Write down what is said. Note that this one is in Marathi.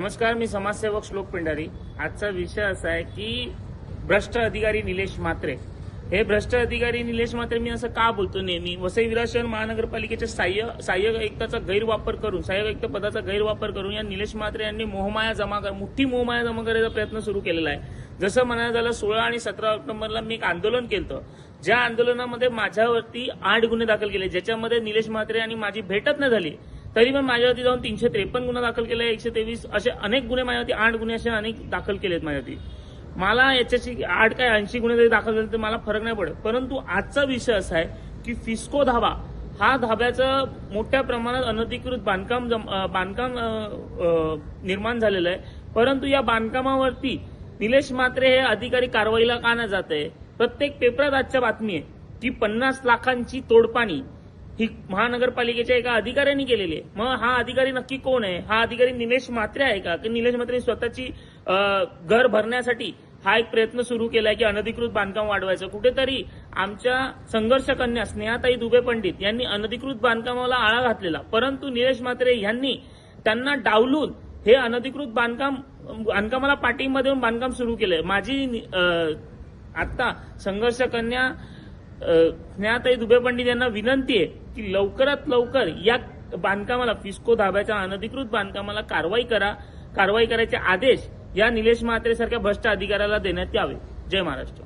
नमस्कार मी समाजसेवक श्लोक पेंढारी आजचा विषय असा आहे की भ्रष्ट अधिकारी निलेश म्हात्रे. हे भ्रष्ट अधिकारी निलेश म्हात्रे मी असं का बोलतो नेहमी? वसई विरार शहर महानगरपालिकेच्या सहाय्य सहाय्यक आयुक्ताचा गैरवापर करून सहाय्यक आयुक्त पदाचा गैरवापर करून या निलेश म्हात्रे यांनी मोहमाया जमा कर मोठी मोहमाया जमा करायचा प्रयत्न सुरू केलेला आहे. जसं म्हणायला झालं सोळा आणि सतरा ऑक्टोबरला मी एक आंदोलन केलं ज्या आंदोलनामध्ये माझ्यावरती आठ गुन्हे दाखल केले ज्याच्यामध्ये निलेश म्हात्रे आणि माझी भेटत नाही झाली तरी पण माझ्यावरती जाऊन तीनशे त्रेपन्न गुन्हा दाखल केले एकशे तेवीस असे अनेक गुन्हे माझ्यावरती आठ गुन्हे असे अनेक दाखल केलेत माझ्यावरती. मला याच्याशी आठ काय ऐंशी गुन्हे जरी दाखल झाले तर मला फरक नाही पडत. परंतु आजचा विषय असा आहे की फिस्को धाबा हा धाब्याचं मोठ्या प्रमाणात अनधिकृत बांधकाम जम- बांधकाम निर्माण झालेलं आहे. परंतु या बांधकामावरती निलेश मात्रे हे अधिकारी कारवाईला का नाही जात आहे? प्रत्येक पेपरात आजच्या बातमी आहे की पन्नास लाखांची तोडपाणी ही महानगरपालिकेच्या एका अधिकाऱ्यांनी केलेली आहे. मग हा अधिकारी नक्की कोण आहे? हा अधिकारी निलेश मात्रे आहे का? की निलेश मात्रे स्वतःची घर भरण्यासाठी हा एक प्रयत्न सुरू केलाय की अनधिकृत बांधकाम वाढवायचं. कुठेतरी आमच्या संघर्ष कन्या स्नेहाताई दुबे पंडित यांनी अनधिकृत बांधकामाला आळा घातलेला. परंतु निलेश मात्रे यांनी त्यांना डावलून हे अनधिकृत बांधकाम बांधकामाला पाठिंबा देऊन बांधकाम सुरू केलंय. माझी आता संघर्ष कन्या स्नेहाताई दुबे पंडित यांना विनंती आहे की लवकरात लवकर या बांधकामाला फिस्को धाब्याच्या अनधिकृत बांधकामाला कारवाई करा. कारवाई करायचे आदेश या निलेश म्हात्रे सारख्या भ्रष्ट अधिकाऱ्याला देण्यात यावे. जय महाराष्ट्र.